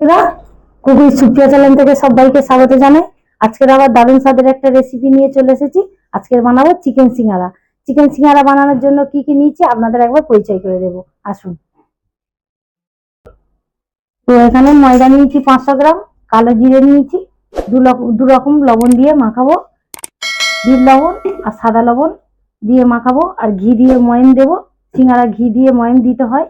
এরা কুকুর সুপ্রিয়া চ্যানেল থেকে সবাইকে স্বাগত জানাই। আজকের আবার দারুণ স্বাদের একটা রেসিপি নিয়ে চলে এসেছি। আজকের বানাবো চিকেন সিঙ্গারা। চিকেন সিঙ্গারা বানানোর জন্য কি কি নিয়েছি আপনাদের একবার পরিচয় করে দেব। আসুন। তো এখানে ময়দা নিয়েছি পাঁচশো গ্রাম, কালো জিরে নিয়েছি, দু রকম লবণ দিয়ে মাখাবো। বিট লবণ আর সাদা লবণ দিয়ে মাখাবো আর ঘি দিয়ে ময়ম দেবো। সিঙ্গারা ঘি দিয়ে ময়ম দিতে হয়।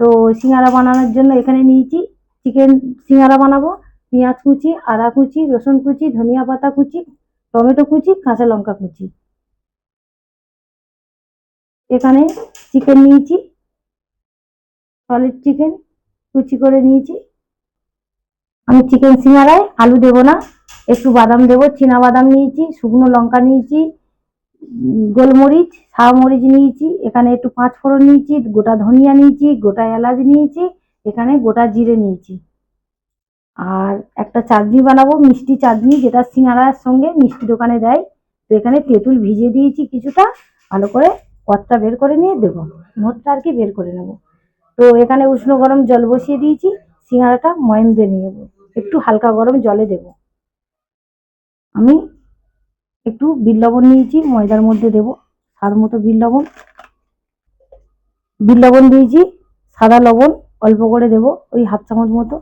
তো সিঙ্গারা বানানোর জন্য এখানে নিয়েছি চিকেন সিঙ্গারা বানাবো, পেঁয়াজ কুচি, আদা কুচি, রসুন কুচি, ধনিয়া পাতা কুচি, টমেটো কুচি, কাঁচা লঙ্কা কুচি। এখানে চিকেন নিয়েছি, সলিড চিকেন কুচি করে নিয়েছি। আমি চিকেন সিঙ্গারায় আলু দেবো না, একটু বাদাম দেবো, চীনা বাদাম নিয়েছি, শুকনো লঙ্কা নিয়েছি, গোলমরিচ, সাদা মরিচ নিয়েছি, এখানে একটু পাঁচ ফোড়ন নিয়েছি, গোটা ধনিয়া নিয়েছি, গোটা এলাচ নিয়েছি এখানে গোটা জিরে নিয়েছি। আর একটা চাটনি বানাবো, মিষ্টি চাটনি, যেটা সিঙ্গারার সঙ্গে মিষ্টি দোকানে দেয়। তো এখানে তেঁতুল ভিজিয়ে দিয়েছি কিছুটা, ভালো করে পথটা বের করে নিয়ে দেবো। মদটা আর কি বের করে নেব। তো এখানে উষ্ণ গরম জল বসিয়ে দিয়েছি, সিঙ্গারাটা ময়ম দিয়ে নিয়ে নেব। একটু হালকা গরম জলে দেব। আমি একটু বিট লবণ নিয়েছি, ময়দার মধ্যে দেব, স্বাদ মতো বিট লবণ। লবণ দিয়েছি, সাদা লবণ। অল্প করে দেব ওই হাফ চামচ মতো।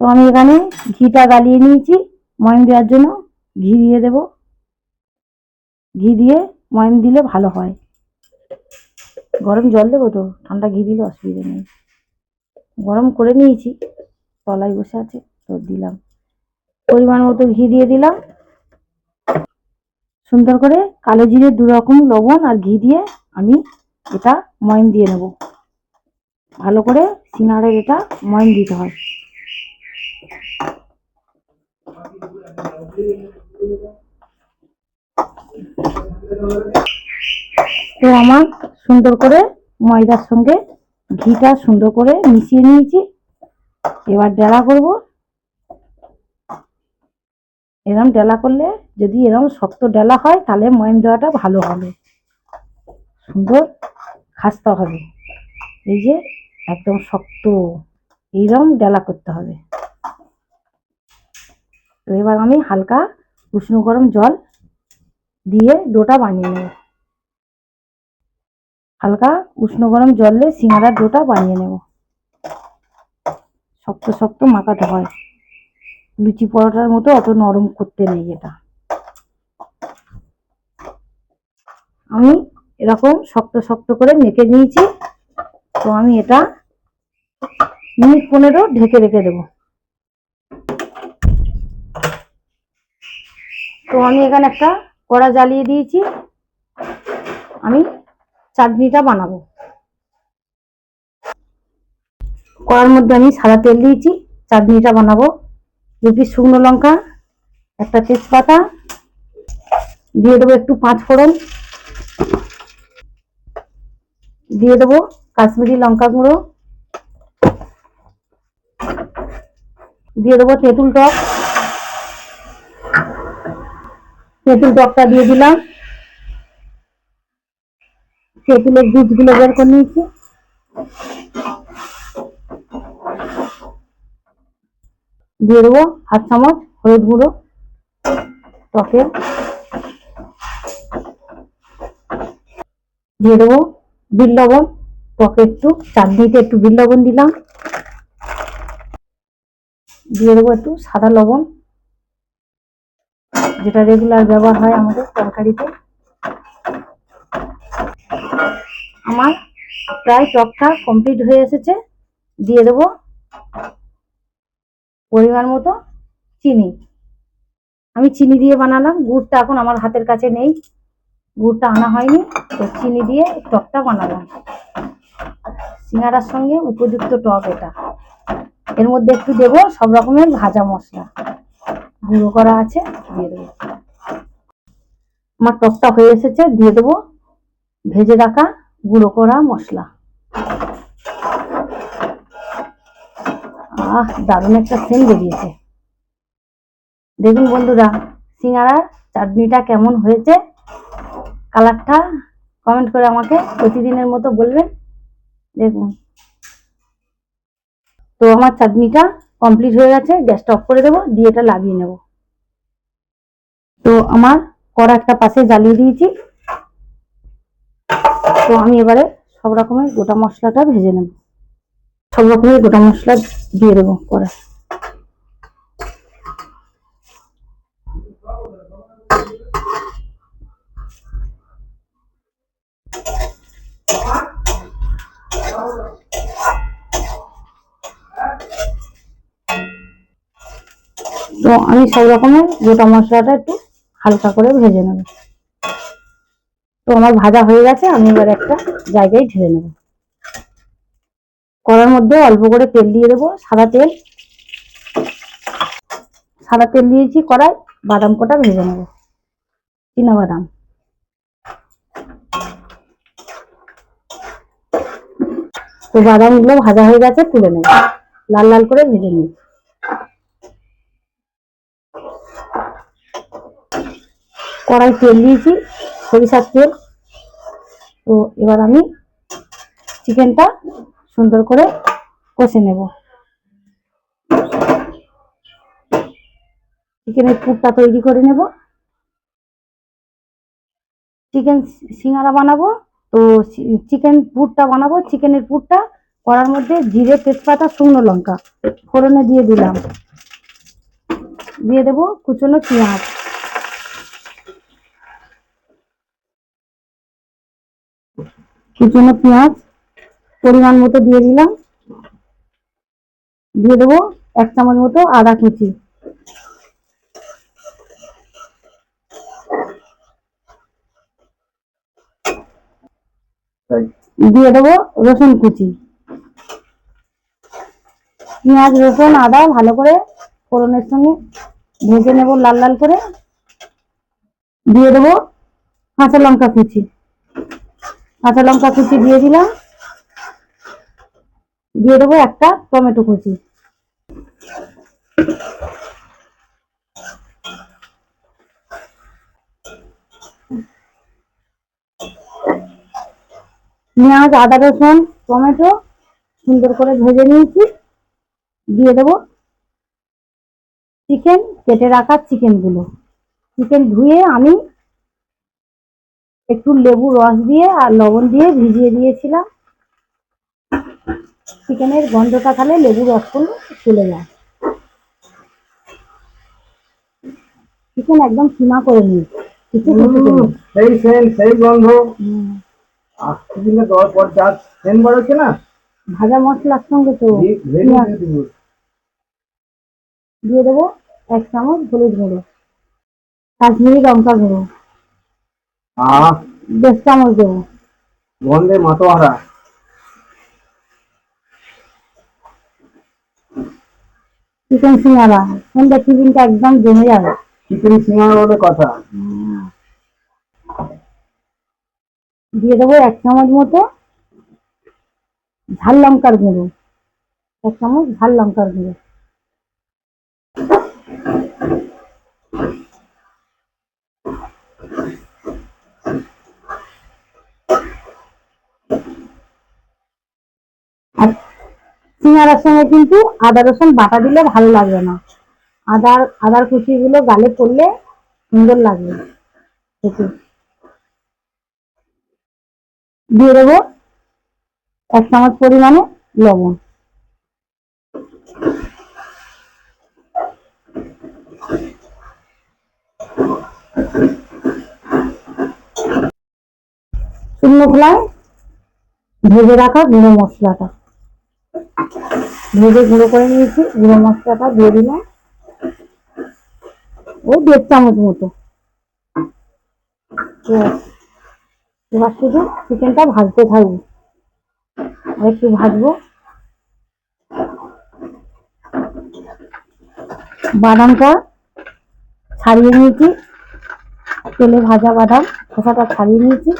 তো আমি এখানে ঘিটা গালিয়ে নিয়েছি ময়ম দেওয়ার জন্য। ঘি দিয়ে দেব। ঘি দিয়ে ময়ম দিলে ভালো হয়। গরম জল দেবো তো, ঠান্ডা ঘি দিলে অসুবিধা নেই। গরম করে নিয়েছি, তলায় বসে আছে তো দিলাম। পরিমাণ মতো ঘি দিয়ে দিলাম। সুন্দর করে কালো জিরে দু রকম লবণ আর ঘি দিয়ে আমি এটা ময়ম দিয়ে নেব। ভালো করে সিঙ্গারের এটা ময়ম দিতে হয়। তো আমার সুন্দর করে ময়দার সঙ্গে ঘিটা সুন্দর করে মিশিয়ে নিয়েছি। এবার ডেলা করব। এরম ডেলা করলে যদি এরম শক্ত ডেলা হয় তাহলে ময়ম দেওয়াটা ভালো হবে। সুন্দর খাস্তা হবে। এই যে একদম শক্ত। এইরকম ডেলা করতে হবে। তো এবার আমি হালকা উষ্ণ গরম জল দিয়ে ডোটা বানিয়ে নেব। হালকা উষ্ণ গরম জল দিয়ে সিঙ্গারার ডোটা বানিয়ে নেব। শক্ত শক্ত মাখাতে হয়। লুচি পরোটার মতো অত নরম করতে নেই এটা। আমি এরকম শক্ত শক্ত করে মেখে নিয়েছি। তো আমি এটা মিনিট পনেরো ঢেকে রেখে দেবো। তো আমি এখানে একটা কড়া জ্বালিয়ে দিয়েছি। আমি চাটনিটা বানাবো। কড়ার মধ্যে আমি সাদা তেল দিয়েছি, চাটনিটা বানাবো। দুটি শুকনো লঙ্কা, একটা তেজপাতা, দিয়ে দেবো একটু পাঁচ ফোড়ন। দিয়ে দেবো কাশ্মীরি লঙ্কা গুঁড়ো দিয়ে দেবো তেঁতুল টক। তেঁতুল টকটা দিয়ে দিলাম। তেঁতুলের বীজগুলো বের করে নিয়েছি। দিয়ে দেবো হাফ চামচ হলুদ গুঁড়ো টকে দিয়ে দেবো বিট লবণ, টকে একটু, চাটনিতে একটু বিট লবণ দিলাম। দিয়ে দেবো একটু সাদা লবণ, যেটা রেগুলার ব্যবহার হয় আমাদের তরকারিতে। আমার প্রায় টকটা কমপ্লিট হয়ে এসেছে। দিয়ে দেবো পরিমাণ মতো চিনি। আমি চিনি দিয়ে বানালাম, গুড়টা এখন আমার হাতের কাছে নেই। গুড়টা আনা হয়নি, তো চিনি দিয়ে টকটা বানালাম। সিঙ্গারার সঙ্গে উপযুক্ত টক এটা। এর মধ্যে একটু দেবো, সব রকমের ভাজা মশলা। গুঁড়ো করা আছে, দিয়ে দেবো। আমার টকটা হয়ে এসেছে, দিয়ে দেবো ভেজে রাখা গুঁড়ো করা মশলা। আহ, দারুণ একটা সেন্ট বেরিয়েছে। দেখুন বন্ধুরা, সিঙ্গারার চাটনিটা কেমন হয়েছে? কালারটা কমেন্ট করে আমাকে প্রতিদিনের মতো বলবেন। দেখুন। তো আমার চাটনিটা কমপ্লিট হয়ে গেছে, গ্যাসটা অফ করে দেবো, দিয়ে এটা লাগিয়ে নেব। তো আমার কড়া একটা পাশে জ্বালিয়ে দিয়েছি। তো আমি এবারে সব রকমের গোটা মশলাটা ভেজে নেব। সব রকমের গোটা মশলা দিয়ে দেবো কড়া তো আমি সব রকমের গোটা মশলাটা একটু হালকা করে ভেজে নেব। তো আমার ভাজা হয়ে গেছে, আমি এবার একটা জায়গায় ঢেলে নেব। কড়ার মধ্যে অল্প করে তেল দিয়ে দেবো, সাদা তেল। সাদা তেল দিয়েছি কড়াই বাদাম কটা ভেজে নেব। চীনা বাদাম। তো বাদামগুলো ভাজা হয়ে গেছে, তুলে নেব। লাল লাল করে ভেজে নিই কড়াই তেল দিয়েছি, সরিষার তেল। তো এবার আমি চিকেনটা সুন্দর করে কষে নেব। চিকেনের পুরটা তৈরি করে নেব। চিকেন সিঙ্গারা বানাবো, তো চিকেন পুরটা বানাবো। চিকেনের পুরটা কড়ার মধ্যে জিরে, তেজপাতা, শুকনো লঙ্কা। ফোড়নে দিয়ে দিলাম। দিয়ে দেবো কুচনো পেঁয়াজ। কুচনো পেঁয়াজ পরিমাণ মতো দিয়ে দিলাম। দিয়ে দেবো এক চামচ মতো আদা কুচি। দিয়ে দেবো রসুন কুচি। পেঁয়াজ, রসুন, আদা ভালো করে ফোড়নের সঙ্গে ভেজে নেব লাল লাল করে। দিয়ে দেবো কাঁচা লঙ্কা কুচি। কাঁচা লঙ্কা কুচি দিয়ে দিলাম। দিয়ে দেবো একটা টমেটো কুচি। পেঁয়াজ, আদা, রসুন, টমেটো সুন্দর করে ভেজে নিয়েছি। দিয়ে দেবো চিকেন কেটে রাখা চিকেনগুলো চিকেন ধুয়ে আমি একটু লেবু রস দিয়ে আর লবণ দিয়ে ভিজিয়ে দিয়েছিলাম। চিকেনের গন্ধটা তাহলে লেবু রসগুলো চলে যায়। চিকেন একদম সীমা করে নিয়েছি। কিছু সেই সেন সেই গন্ধ। আজকে দিনে পর যা সেন বাড়াচ্ছে না? ভাজা মশলার সঙ্গে তো দিয়ে দেবো এক চামচ হলুদ গুঁড়ো কাশ্মীরি লঙ্কা গুঁড়ো। আহ? দেড় চামচ দেবো গন্ধে মাতোহারা চিকেন সিঙ্গারা। সন্ধ্যা টিফিনটা একদম জমে যাবে। চিকেন সিঙ্গার বলে কথা। দিয়ে দেবো এক চামচ মতো ঝাল লঙ্কার গুঁড়ো। এক চামচ ঝাল লঙ্কার গুঁড়ো। সিঙ্গারার সঙ্গে কিন্তু আদা, রসুন, বাটা দিলে ভালো লাগবে না। আদার আদার কুচিগুলো গালে পড়লে সুন্দর লাগবে। দিয়ে দেবো এক চামচ পরিমাণে লবণ। শুকনো খোলায় ভেজে রাখা গুঁড়ো মশলাটা। ভেজে গুঁড়ো করে নিয়েছি, গুঁড়ো মশলাটা দিয়ে দিলাম। ওই দেড় চামচ মতো। এবার শুধু চিকেনটা ভাজতে থাকব। আর একটু ভাজবো। বাদামটা ছাড়িয়ে নিয়েছি। তেলে ভাজা বাদাম, খোসাটা ছাড়িয়ে নিয়েছি।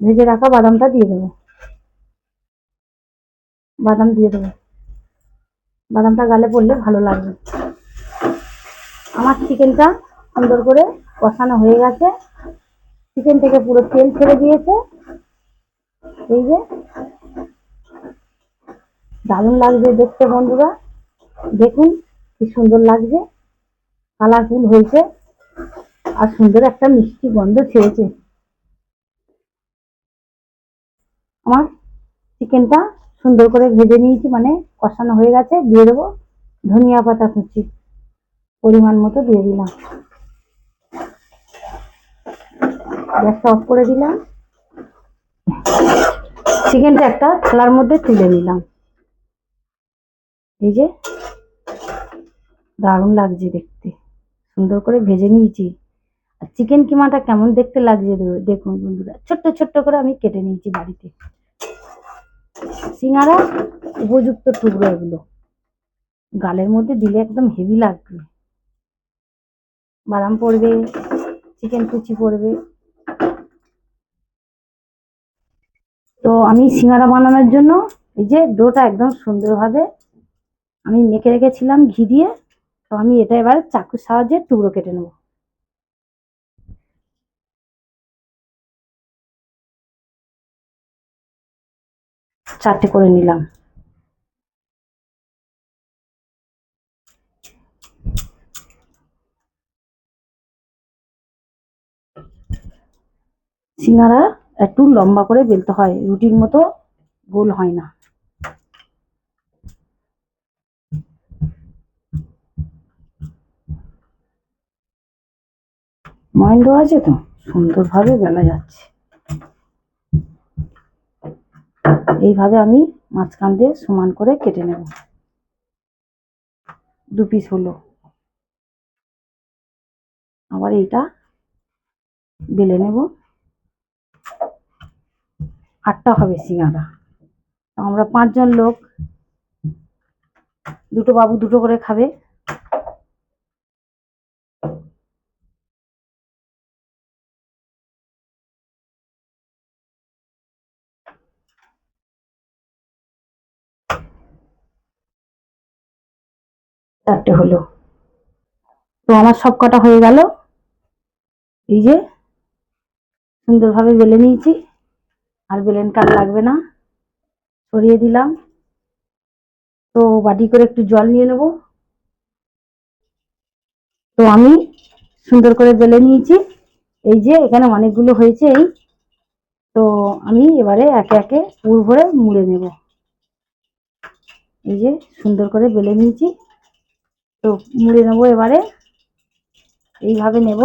ভেজে রাখা বাদামটা দিয়ে দেবো। বাদাম দিয়ে দেবো। বাদামটা গালে পড়লে ভালো লাগবে। আমার চিকেনটা সুন্দর করে কষানো হয়ে গেছে। চিকেন থেকে পুরো তেল ছেড়ে দিয়েছে। এই যে, দারুণ লাগবে দেখতে বন্ধুরা। দেখুন কি সুন্দর লাগছে। কালারফুল হয়েছে। আর সুন্দর একটা মিষ্টি গন্ধ ছেড়েছে। আমার চিকেনটা সুন্দর করে ভেজে নিয়েছি মানে কষানো হয়ে গেছে, দিয়ে দেবো ধনিয়া পাতা কুচি পরিমাণ মতো দিয়ে দিলাম। গ্যাসটা অফ করে দিলাম। চিকেনটা একটা থালার মধ্যে তুলে নিলাম। এই যে দারুণ লাগছে দেখতে, সুন্দর করে ভেজে নিয়েছি। আর চিকেন কিমাটা কেমন দেখতে লাগছে দেখুন বন্ধুরা, ছোট্ট ছোট্ট করে আমি কেটে নিয়েছি বাড়িতে। সিঙ্গারা, উপযুক্ত টুকরো এগুলো। গালের মধ্যে দিলে একদম হেভি লাগবে। বাদাম পড়বে চিকেন কুচি পড়বে। তো আমি সিঙ্গারা বানানোর জন্য এই যে ডোটা একদম সুন্দরভাবে আমি মেখে রেখেছিলাম ঘি দিয়ে। তো আমি এটা এবার চাকুর সাহায্যে টুকরো কেটে নেব। চারটে করে নিলাম। সিঙ্গারা একটু লম্বা করে বেলতে হয়, রুটির মতো গোল হয় না। মহেন্দ্র আছে তো? সুন্দরভাবে বেলা যাচ্ছে। এইভাবে আমি মাঝখান দিয়ে সমান করে কেটে নেব। দু পিস হলো। আবার এইটা বেলে নেব। আটটা হবে সিঙ্গারা। আমরা পাঁচজন লোক, দুটো বাবু দুটো করে খাবে। চারটে হলো। তো আমার সব কটা হয়ে গেল। এই যে, সুন্দরভাবে বেলে নিয়েছি। আর বেলেন কাট লাগবে না। সরিয়ে দিলাম। তো বাটি করে একটু জল নিয়ে নেব। তো আমি সুন্দর করে বেলে নিয়েছি। এই যে, এখানে অনেকগুলো হয়েছে এই। তো আমি এবারে একে একে পুর ভরে মুড়ে নেব। এই যে, সুন্দর করে বেলে নিয়েছি। তো মুড়ে নেব এবারে। এইভাবে নেব।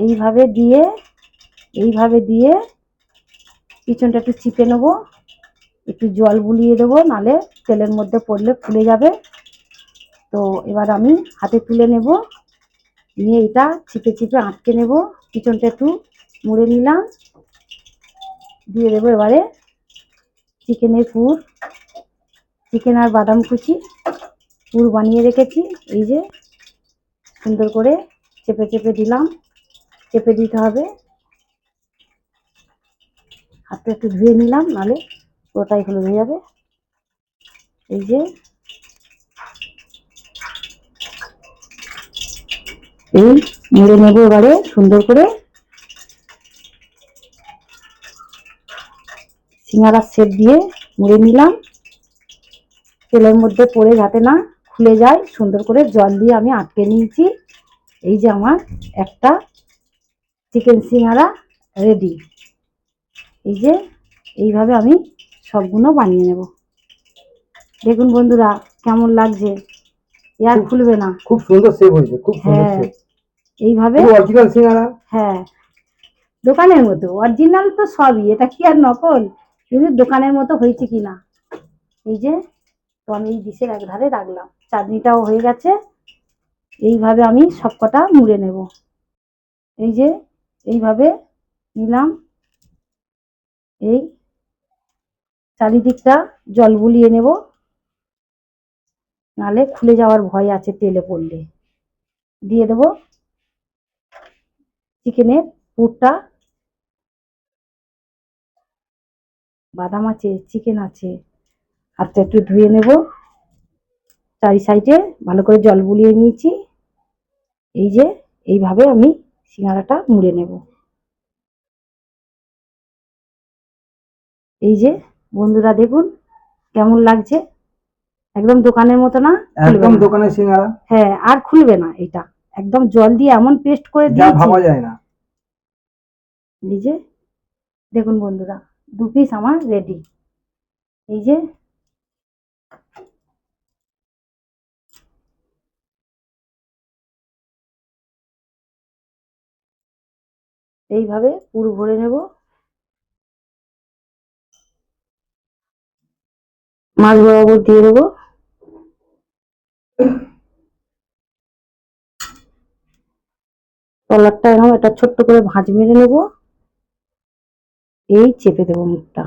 এইভাবে দিয়ে এইভাবে দিয়ে পিছনটা একটু চিপে নেব। একটু জল বুলিয়ে দেবো, নালে তেলের মধ্যে পড়লে ফুলে যাবে। তো এবার আমি হাতে তুলে নেব। নিয়ে এটা চিপে চিপে আটকে নেব। পিছনটা একটু মুড়ে নিলাম। দিয়ে দেবো এবারে চিকেনের পুর, চিকেন আর বাদাম কুচি। পুর বানিয়ে রেখেছি। এই যে সুন্দর করে চেপে চেপে দিলাম। চেপে দিতে হবে। হাতটা একটু ধুয়ে নিলাম, নালে ওটাই হলুদ হয়ে যাবে। এই যে এই মুড়ে নেব এবারে সুন্দর করে। সিঙ্গারা সেট দিয়ে মুড়ে নিলাম। তেলের মধ্যে পড়ে যাতে না খুলে যায় সুন্দর করে জল দিয়ে আমি আটকে নিয়েছি। এই যে আমার একটা চিকেন সিঙ্গারা রেডি। এই যে এইভাবে আমি সবগুলো বানিয়ে নেব। দেখুন বন্ধুরা কেমন লাগছে? এয়ার খুলবে না। খুব সুন্দর সেভ হয়েছে খুব সুন্দর হ্যাঁ সেভ এইভাবে অরিজিনাল সিঙ্গারা? হ্যাঁ দোকানের মতো অরিজিনাল তো সবই এটা কি আর নকল? কিন্তু দোকানের মতো হয়েছে কি না এই যে তো আমি এই ডিশের এক ধারে রাখলাম। চাটনিটাও হয়ে গেছে। এইভাবে আমি সবকটা মুড়ে নেব। এই যে, এইভাবে নিলাম। এই চারিদিকটা জল বুলিয়ে নেব। নালে খুলে যাওয়ার ভয় আছে তেলে পড়লে। দিয়ে দেব চিকেনের পুরটা। বাদাম আছে, চিকেন আছে। হাতটা একটু ধুয়ে নেব। চারি সাইডে ভালো করে জল বুলিয়ে নিয়েছি। এই যে এইভাবে আমি সিঙ্গারাটা মুড়ে নেব। এই যে বন্ধুরা দেখুন কেমন লাগছে। একদম দোকানের মতো না একদম দোকানের সিঙ্গারা। হ্যাঁ আর খুলবে না এটা। একদম জল দিয়ে এমন পেস্ট করে যা দিয়েছি। ভাবা যায় না। এই যে দেখুন বন্ধুরা দু পিস আমার রেডি এই যে এইভাবে পুরো ভরে নেব। মাছ বরাবর দিয়ে দেবো। তলারটা এরকম একটা ছোট্ট করে ভাঁজ মেরে নেব। এই চেপে দেবো মুখটা।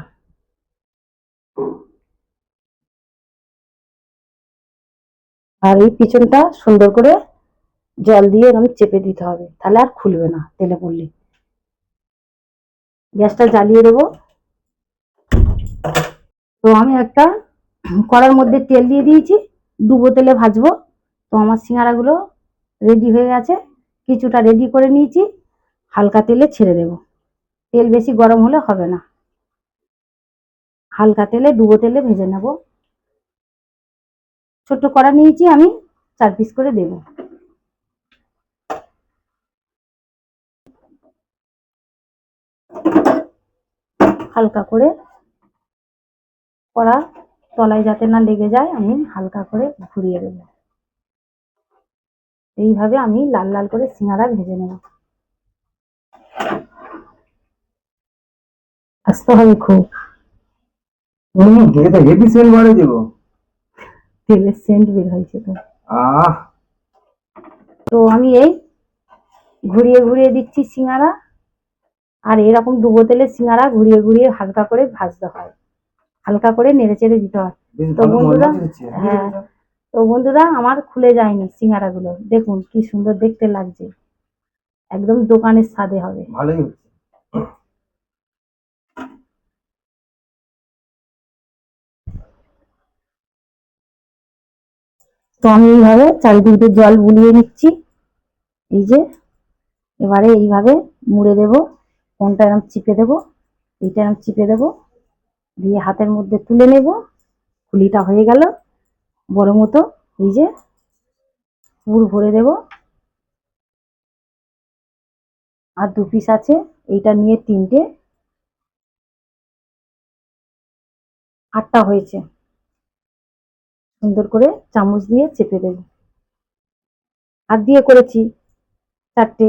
আর এই পিছনটা সুন্দর করে জল দিয়ে এরকম চেপে দিতে হবে। তাহলে আর খুলবে না তেলে পড়লে। গ্যাসটা জ্বালিয়ে দেবো। তো আমি একটা কড়ার মধ্যে তেল দিয়ে দিয়েছি, ডুবো তেলে ভাজবো। তো আমার সিঙ্গারাগুলো রেডি হয়ে গেছে। কিছুটা রেডি করে নিয়েছি, হালকা তেলে ছেড়ে দেব। তেল বেশি গরম হলে হবে না। হালকা তেলে, ডুবো তেলে ভেজে নেব। ছোট্ট কড়া নিয়েছি, আমি চার পিস করে দেব। হালকা করে কড়া তলায় যাতে না লেগে যায় আমি হালকা করে ঘুরিয়ে দেবো। এইভাবে আমি লাল লাল করে সিঙ্গারা ভেজে নেব। আসতে হবে খুব। হেভি বাড়ে দেবো। তেলের সেন্ট বের হয়েছে তো। আহ। তো আমি এই ঘুরিয়ে ঘুরিয়ে দিচ্ছি সিঙ্গারা। আর এরকম ডুবো তেলের সিঙ্গারা ঘুরিয়ে ঘুরিয়ে হালকা করে ভাজতে হয়। হালকা করে নেড়ে চেড়ে দিতে হয়। তো বন্ধুরা, হ্যাঁ। তো বন্ধুরা আমার খুলে যায়নি সিঙ্গারা গুলো দেখুন কি সুন্দর দেখতে লাগছে। একদম দোকানের স্বাদে হবে। ভালোই হচ্ছে তো আমি এইভাবে চারিদিক দিয়ে জল বুলিয়ে নিচ্ছি। এই যে এবারে এইভাবে মুড়ে দেব। কোনটা এরকম চিপে দেব, এইটা এরকম চিপে দেব, দিয়ে হাতের মধ্যে তুলে নেব, খুলিটা হয়ে গেল, বড় মতো, এই যে, পুর ভরে দেব। আর দু পিস আছে, এইটা নিয়ে তিনটে, আটটা হয়েছে। সুন্দর করে চামচ দিয়ে চেপে দেব। হাত দিয়ে করেছি, চারটে।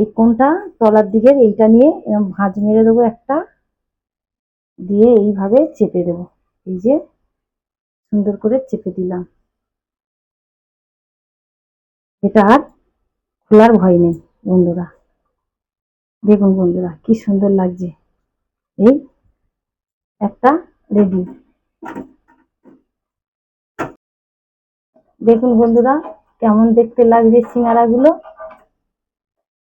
এই কোনটা তলার দিকের এইটা নিয়ে এরকম ভাঁজ মেরে দেবো একটা। দিয়ে এইভাবে চেপে দেব। এই যে সুন্দর করে চেপে দিলাম। এটা আর খোলার ভয় নেই বন্ধুরা। দেখুন বন্ধুরা, কি সুন্দর লাগছে। এই একটা রেডি। দেখুন বন্ধুরা, কেমন দেখতে লাগছে সিঙ্গারা গুলো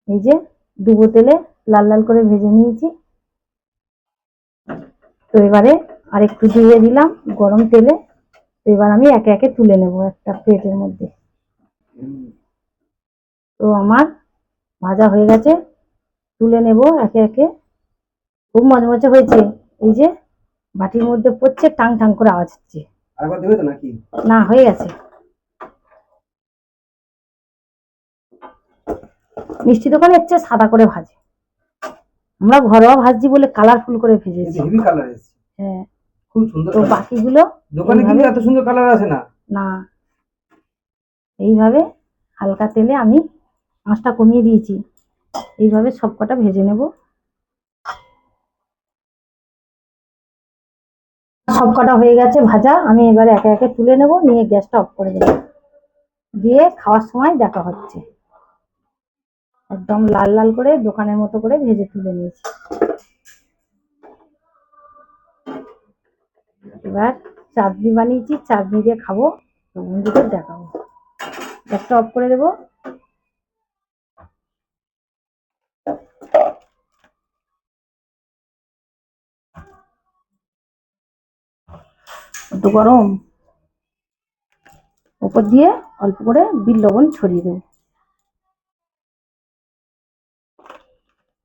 এই যে ডুবো তেলে লাল লাল করে ভেজে নিয়েছি। তো এবারে আরেকটু দিয়ে দিলাম গরম তেলে। তো এবার আমি একে একে তুলে নেব একটা প্লেটের মধ্যে। তো আমার ভাজা হয়ে গেছে। তুলে নেব একে একে। খুব মজমচে হয়েছে। এই যে বাটির মধ্যে পড়ছে টাং টাং করে আওয়াজ হচ্ছে। না হয়ে গেছে। মিষ্টি দোকানে হচ্ছে সাদা করে ভাজে। আমরা ঘরোয়া ভাজছি বলে কালারফুল করে ভেজেছি। হেভি কালার এসেছে। হ্যাঁ। খুব সুন্দর তো। বাকিগুলো দোকানে কিন্তু এত সুন্দর কালার আসে না। না। এইভাবে হালকা তেলে আমি আঁচটা কমিয়ে দিয়েছি। এইভাবে সবকটা ভেজে নেব। সব কটা হয়ে গেছে ভাজা। আমি এবারে একে একে তুলে নেব নিয়ে গ্যাসটা অফ করে দেবো। দিয়ে খাওয়ার সময় দেখা হচ্ছে। একদম লাল লাল করে দোকানের মতো করে ভেজে তুলে নিয়েছি। এবার চাটনি বানিয়েছি, চাটনি দিয়ে খাব বন্ধুদের দেখাবো। গ্যাসটা অফ করে দেবো। গরম। উপর দিয়ে অল্প করে বিট লবণ ছড়িয়ে দেবো।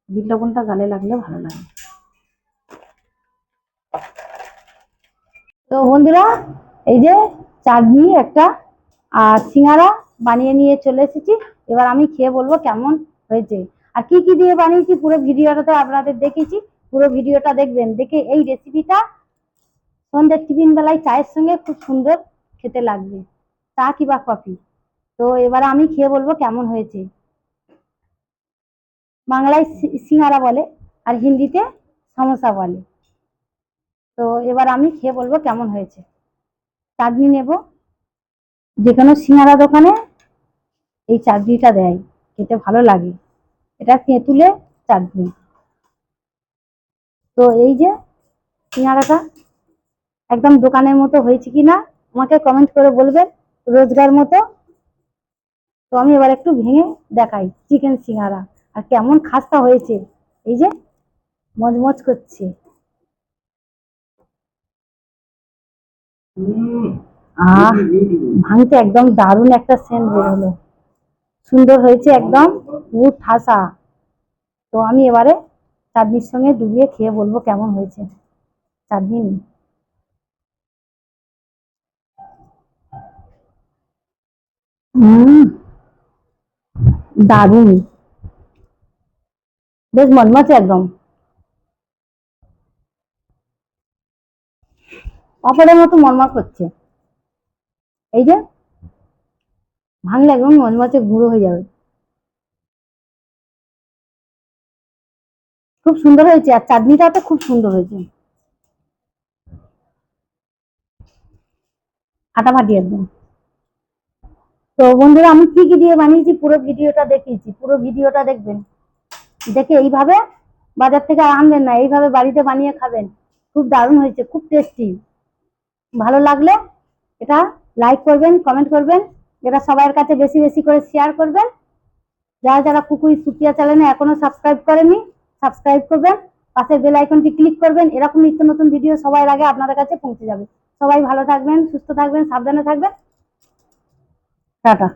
বিট লবণটা গালে লাগলে ভালো লাগে। তো বন্ধুরা, এই যে চাটনি একটা আর সিঙ্গারা বানিয়ে নিয়ে চলে এসেছি। এবার আমি খেয়ে বলব কেমন হয়েছে। আর কি কি দিয়ে বানিয়েছি পুরো ভিডিওটা তো আপনাদের দেখেছি। পুরো ভিডিওটা দেখবেন, দেখে এই রেসিপিটা সন্ধ্যের টিফিন বেলায় চায়ের সঙ্গে খুব সুন্দর খেতে লাগবে। চা কি বা কফি। তো এবার আমি খেয়ে বলব কেমন হয়েছে। বাংলায় সিঙ্গারা বলে আর হিন্দিতে সমোসা বলে। তো এবার আমি খেয়ে বলব কেমন হয়েছে। চাটনি নেব। যে কোনো সিঙ্গারা দোকানে এই চাটনিটা দেয়, খেতে ভালো লাগে। এটা তেঁতুলে চাটনি। তো এই যে সিঙ্গারাটা একদম দোকানের মতো হয়েছে কি না আমাকে কমেন্ট করে বলবেন রোজগার মতো। তো আমি এবার একটু ভেঙে দেখাই, চিকেন সিঙ্গারা। আর কেমন খাস্তা হয়েছে। এই যে মজমজ করছে। আহ ভাঙতে একদম দারুণ একটা সেন্ট বেরোলো সুন্দর হয়েছে একদম পুরো ঠাসা। তো আমি এবারে চাটনির সঙ্গে ডুবিয়ে খেয়ে বলব কেমন হয়েছে। চাটনি হুম। দারুণ। বেশ মজমচে একদম। পাপড়ের মতো মরমর করছে এই যে, ভাঙলে একদম মজমচে গুঁড়ো হয়ে যাবে। খুব সুন্দর হয়েছে, আর চাটনিটা তো খুব সুন্দর হয়েছে। ফাটাফাটি একদম। তো বন্ধুরা, আমি কি কি দিয়ে বানিয়েছি পুরো ভিডিওটা দেখিয়েছি। পুরো ভিডিওটা দেখবেন। দেখে এইভাবে বাজার থেকে আনবেন না, এইভাবে বাড়িতে বানিয়ে খাবেন। খুব দারুণ হয়েছে, খুব টেস্টি ভালো লাগলে এটা লাইক করবেন কমেন্ট করবেন, এটা সবার কাছে বেশি বেশি করে শেয়ার করবেন। যারা যারা কুকুই সুপিয়া চ্যানেলে এখনও সাবস্ক্রাইব করেনি সাবস্ক্রাইব করবেন পাশের বেল আইকনটি ক্লিক করবেন, এরকম নিত্য নতুন ভিডিও সবার আগে আপনাদের কাছে পৌঁছে যাবে। সবাই ভালো থাকবেন, সুস্থ থাকবেন, সাবধানে থাকবেন। টাটা।